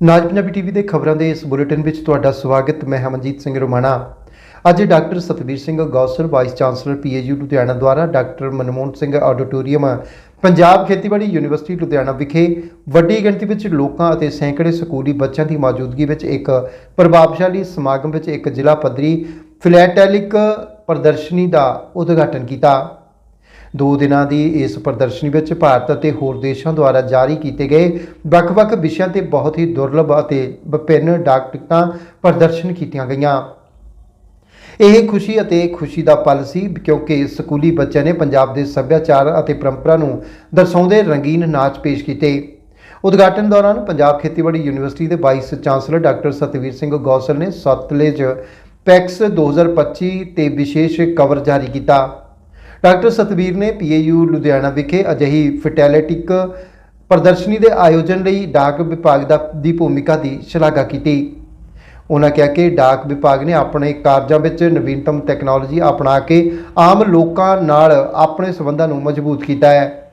ਨਾਜ Punjabi TV ਦੇ ਖਬਰਾਂ ਦੇ ਇਸ ਬੁਲੇਟਿਨ ਵਿੱਚ ਤੁਹਾਡਾ ਸਵਾਗਤ, ਮੈਂ ਹਮਨਜੀਤ ਸਿੰਘ ਰੋਮਾਣਾ। ਅੱਜ doctor Satvir Singh Gosal vice chancellor PAU Ludhiana ਦੁਆਰਾ ਡਾਕਟਰ ਮਨਮੋਹਨ ਸਿੰਘ ਆਡੀਟੋਰੀਅਮ, ਪੰਜਾਬ ਖੇਤੀਬਾੜੀ ਯੂਨੀਵਰਸਿਟੀ ਲੁਧਿਆਣਾ ਵਿਖੇ ਵੱਡੀ ਗਿਣਤੀ ਵਿੱਚ ਲੋਕਾਂ ਅਤੇ ਸੈਂਕੜੇ ਸਕੂਲੀ ਬੱਚਿਆਂ ਦੀ ਮੌਜੂਦਗੀ ਵਿੱਚ ਇੱਕ ਪ੍ਰਭਾਵਸ਼ਾਲੀ ਸਮਾਗਮ ਵਿੱਚ ਇੱਕ ਜ਼ਿਲ੍ਹਾ ਪੱਧਰੀ ਫਿਲੈਟੈਲਿਕ ਪ੍ਰਦਰਸ਼ਨੀ ਦਾ ਉਦਘਾਟਨ ਕੀਤਾ। ਦੋ ਦਿਨਾਂ ਦੀ ਇਸ ਪ੍ਰਦਰਸ਼ਨੀ ਵਿੱਚ ਭਾਰਤ ਅਤੇ ਹੋਰ ਦੇਸ਼ਾਂ ਦੁਆਰਾ ਜਾਰੀ ਕੀਤੇ ਗਏ ਵੱਖ-ਵੱਖ ਵਿਸ਼ਿਆਂ ਤੇ ਬਹੁਤ ਹੀ ਦੁਰਲੱਭ ਅਤੇ ਵਿਭਿੰਨ ਡਾਕ ਟਿਕਟਾਂ ਪ੍ਰਦਰਸ਼ਨ ਕੀਤੀਆਂ ਗਈਆਂ। ਇਹ ਖੁਸ਼ੀ ਅਤੇ ਖੁਸ਼ੀ ਦਾ ਪਲ ਸੀ ਕਿਉਂਕਿ ਸਕੂਲੀ ਬੱਚਿਆਂ ਨੇ ਪੰਜਾਬ ਦੇ ਸੱਭਿਆਚਾਰ ਅਤੇ ਪਰੰਪਰਾ ਨੂੰ ਦਰਸਾਉਂਦੇ ਰੰਗੀਨ ਨਾਚ ਪੇਸ਼ ਕੀਤੇ। ਉਦਘਾਟਨ ਦੌਰਾਨ ਪੰਜਾਬ ਖੇਤੀਬਾੜੀ ਯੂਨੀਵਰਸਿਟੀ ਦੇ vice chancellor doctor Satvir Singh Gosal ਨੇ ਸਤਲੇਜ ਪੈਕਸ 2025 ਤੇ ਵਿਸ਼ੇਸ਼ ਕਵਰ ਜਾਰੀ ਕੀਤਾ। ਡਾਕਟਰ ਸਤਵੀਰ ਨੇ ਪੀਏਯੂ ਲੁਧਿਆਣਾ ਵਿਖੇ ਅਜਿਹੀ ਫਿਟੈਲਿਟਿਕ ਪ੍ਰਦਰਸ਼ਨੀ ਦੇ ਆਯੋਜਨ ਲਈ ਡਾਕ ਵਿਭਾਗ ਦਾ ਦੀ ਭੂਮਿਕਾ ਦੀ ਸ਼ਲਾਘਾ ਕੀਤੀ। ਉਹਨਾਂ ਕਿਹਾ ਕਿ ਡਾਕ ਵਿਭਾਗ ਨੇ ਆਪਣੇ ਕਾਰਜਾਂ ਵਿੱਚ ਨਵੀਨਤਮ ਟੈਕਨੋਲੋਜੀ ਅਪਣਾ ਕੇ ਆਮ ਲੋਕਾਂ ਨਾਲ ਆਪਣੇ ਸਬੰਧਾਂ ਨੂੰ ਮਜ਼ਬੂਤ ਕੀਤਾ ਹੈ।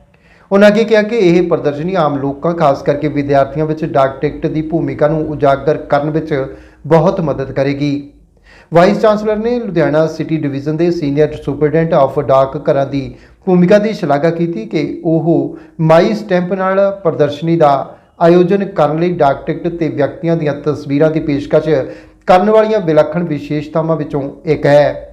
ਉਹਨਾਂ ਅੱਗੇ ਕਿਹਾ ਕਿ ਇਹ ਪ੍ਰਦਰਸ਼ਨੀ ਆਮ ਲੋਕਾਂ, ਖਾਸ ਕਰਕੇ ਵਿਦਿਆਰਥੀਆਂ ਵਿੱਚ ਡਾਕ ਟਿਕਟ ਦੀ ਭੂਮਿਕਾ ਨੂੰ ਉਜਾਗਰ ਕਰਨ ਵਿੱਚ ਬਹੁਤ ਮਦਦ ਕਰੇਗੀ। ਵਾਈਸ ਚਾਂਸਲਰ ਨੇ ਲੁਧਿਆਣਾ ਸਿਟੀ ਡਿਵੀਜ਼ਨ ਦੇ ਸੀਨੀਅਰ ਸੁਪਰਡੈਂਟ ਆਫ ਡਾਕ ਘਰਾਂ ਦੀ ਭੂਮਿਕਾ ਦੀ ਸ਼ਲਾਘਾ ਕੀਤੀ ਕਿ ਉਹ ਮਾਈ ਸਟੈਂਪ ਨਾਲ ਪ੍ਰਦਰਸ਼ਨੀ ਦਾ ਆਯੋਜਨ ਕਰਨ ਲਈ ਡਾਕ ਟਿਕਟ ਤੇ ਵਿਅਕਤੀਆਂ ਦੀਆਂ ਤਸਵੀਰਾਂ ਦੀ ਪੇਸ਼ਕਸ਼ ਕਰਨ ਵਾਲੀਆਂ ਵਿਲੱਖਣ ਵਿਸ਼ੇਸ਼ਤਾਵਾਂ ਵਿੱਚੋਂ ਇੱਕ ਹੈ।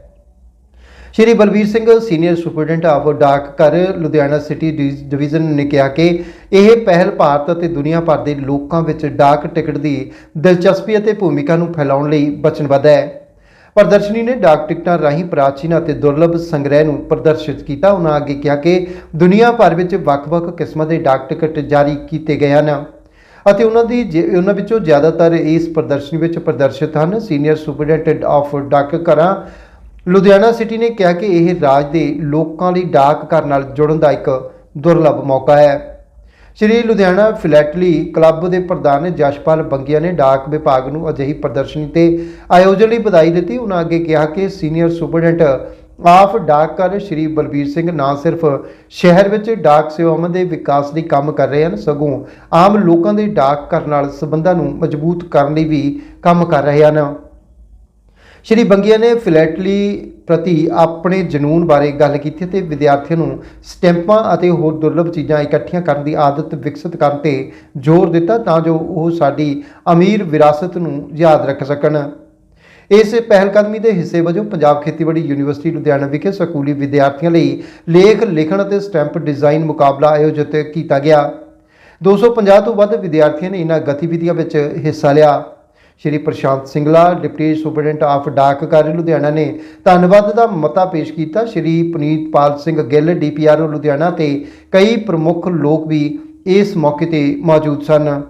Shri Balbir Singh senior superintendent of ਡਾਕ ਘਰ, ਲੁਧਿਆਣਾ ਸਿਟੀ ਡਿਵ- ਡਿਵੀਜ਼ਨ ਨੇ ਕਿਹਾ ਕਿ ਇਹ ਪਹਿਲ ਭਾਰਤ ਅਤੇ ਦੁਨੀਆ ਭਰ ਦੇ ਲੋਕਾਂ ਵਿੱਚ ਡਾਕ ਟਿਕਟ ਦੀ ਦਿਲਚਸਪੀ ਅਤੇ ਭੂਮਿਕਾ ਨੂੰ ਫੈਲਾਉਣ ਲਈ ਵਚਨਬੱਧ ਹੈ। ਪ੍ਰਦਰਸ਼ਨੀ ਨੇ ਡਾਕ ਟਿਕਟਾਂ ਰਾਹੀਂ ਪ੍ਰਾਚੀਨ ਅਤੇ ਦੁਰਲੱਭ ਸੰਗ੍ਰਹਿ ਨੂੰ ਪ੍ਰਦਰਸ਼ਿਤ ਕੀਤਾ। ਉਹਨਾਂ ਅੱਗੇ ਕਿਹਾ ਕਿ ਦੁਨੀਆ ਭਰ ਵਿੱਚ ਵੱਖ-ਵੱਖ ਕਿਸਮਾਂ ਦੇ ਡਾਕ ਟਿਕਟ ਜਾਰੀ ਕੀਤੇ ਗਏ ਹਨ ਅਤੇ ਉਹਨਾਂ ਦੀ ਜੇ- ਉਹਨਾਂ ਵਿੱਚੋਂ ਜ਼ਿਆਦਾਤਰ ਇਸ ਪ੍ਰਦਰਸ਼ਨੀ ਵਿੱਚ ਪ੍ਰਦਰਸ਼ਿਤ ਹਨ। ਸੀਨੀਅਰ ਸੁਪਰਡੈਂਟ ਆਫ ਡਾਕ ਘਰਾਂ, ਲੁਧਿਆਣਾ ਸਿਟੀ ਨੇ ਕਿਹਾ ਕਿ ਇਹ ਰਾਜ ਦੇ ਲੋਕਾਂ ਲਈ ਡਾਕ ਘਰ ਨਾਲ ਜੁੜਨ ਦਾ ਇੱਕ ਦੁਰਲੱਭ ਮੌਕਾ ਹੈ। ਸ਼੍ਰੀ ਲੁਧਿਆਣਾ ਫਿਲੈਟਲੀ ਕਲੱਬ ਦੇ ਪ੍ਰਧਾਨ ਜਸ਼ਪਾਲ ਬੰਗੀਆ ਨੇ ਡਾਕ ਵਿਭਾਗ ਨੂੰ ਅਜਿਹੀ ਪ੍ਰਦਰਸ਼ਨੀ ਤੇ ਆਯੋਜਨ ਲਈ ਵਧਾਈ ਦਿੱਤੀ। ਉਹਨਾਂ ਅੱਗੇ ਕਿਹਾ ਕਿ ਸੀਨੀਅਰ ਸੁਪਰਡੈਂਟ ਆਫ ਡਾਕਘਰ ਸ਼੍ਰੀ ਬਲਬੀਰ ਸਿੰਘ ਨਾ ਸਿਰਫ ਸ਼ਹਿਰ ਵਿੱਚ ਡਾਕ ਸੇਵਾਵਾਂ ਦੇ ਵਿਕਾਸ ਲਈ ਕੰਮ ਕਰ ਰਹੇ ਹਨ, ਸਗੋਂ ਆਮ ਲੋਕਾਂ ਦੇ ਡਾਕ ਘਰ ਨਾਲ ਸੰਬੰਧਾਂ ਨੂੰ ਮਜ਼ਬੂਤ ਕਰਨ ਲਈ ਵੀ ਕੰਮ ਕਰ ਰਹੇ ਹਨ। ਸ਼੍ਰੀ ਬੰਗੀਆ ਨੇ ਫਿਲੈਟਲੀ ਪ੍ਰਤੀ ਆਪਣੇ ਜਨੂਨ ਬਾਰੇ ਗੱਲ ਕੀਤੀ ਤੇ ਵਿਦਿਆਰਥੀਆਂ ਨੂੰ ਸਟੈਂਪਾਂ ਅਤੇ ਹੋਰ ਦੁਰਲੱਭ ਚੀਜ਼ਾਂ ਇਕੱਠੀਆਂ ਕਰਨ ਦੀ ਆਦਤ ਵਿਕਸਿਤ ਕਰਨ ਤੇ ਜ਼ੋਰ ਦਿੱਤਾ ਤਾਂ ਜੋ ਉਹ ਸਾਡੀ ਅਮੀਰ ਵਿਰਾਸਤ ਨੂੰ ਯਾਦ ਰੱਖ ਸਕਣ। ਇਸ ਪਹਿਲਕਦਮੀ ਦੇ ਹਿੱਸੇ ਵਜੋਂ ਪੰਜਾਬ ਖੇਤੀਬਾੜੀ ਯੂਨੀਵਰਸਿਟੀ ਲੁਧਿਆਣਾ ਵਿਖੇ ਸਕੂਲੀ ਵਿਦਿਆਰਥੀਆਂ ਲਈ ਲੇਖ ਲਿਖਣ ਅਤੇ ਸਟੈਂਪ ਡਿਜ਼ਾਈਨ ਮੁਕਾਬਲਾ ਆਯੋਜਿਤ ਕੀਤਾ ਗਿਆ। 250 ਤੋਂ ਵੱਧ ਵਿਦਿਆਰਥੀਆਂ ਨੇ ਇਹਨਾਂ ਗਤੀਵਿਧੀਆਂ ਵਿੱਚ ਹਿੱਸਾ ਲਿਆ। Shri Prashant Singla, deputy superintendent of ਡਾਕ ਲੁਧਿਆਣਾ ਨੇ ਧੰਨਵਾਦ ਦਾ ਮਤਾ ਪੇਸ਼ ਕੀਤਾ। ਸ਼੍ਰੀ ਪੁਨੀਤਪਾਲ ਸਿੰਘ ਗਿੱਲ ਡੀਪੀਆਰਓ ਲੁਧਿਆਣਾ ਤੇ ਕਈ ਪ੍ਰਮੁੱਖ ਲੋਕ ਵੀ ਇਸ ਮੌਕੇ ਤੇ ਮੌਜੂਦ ਸਨ।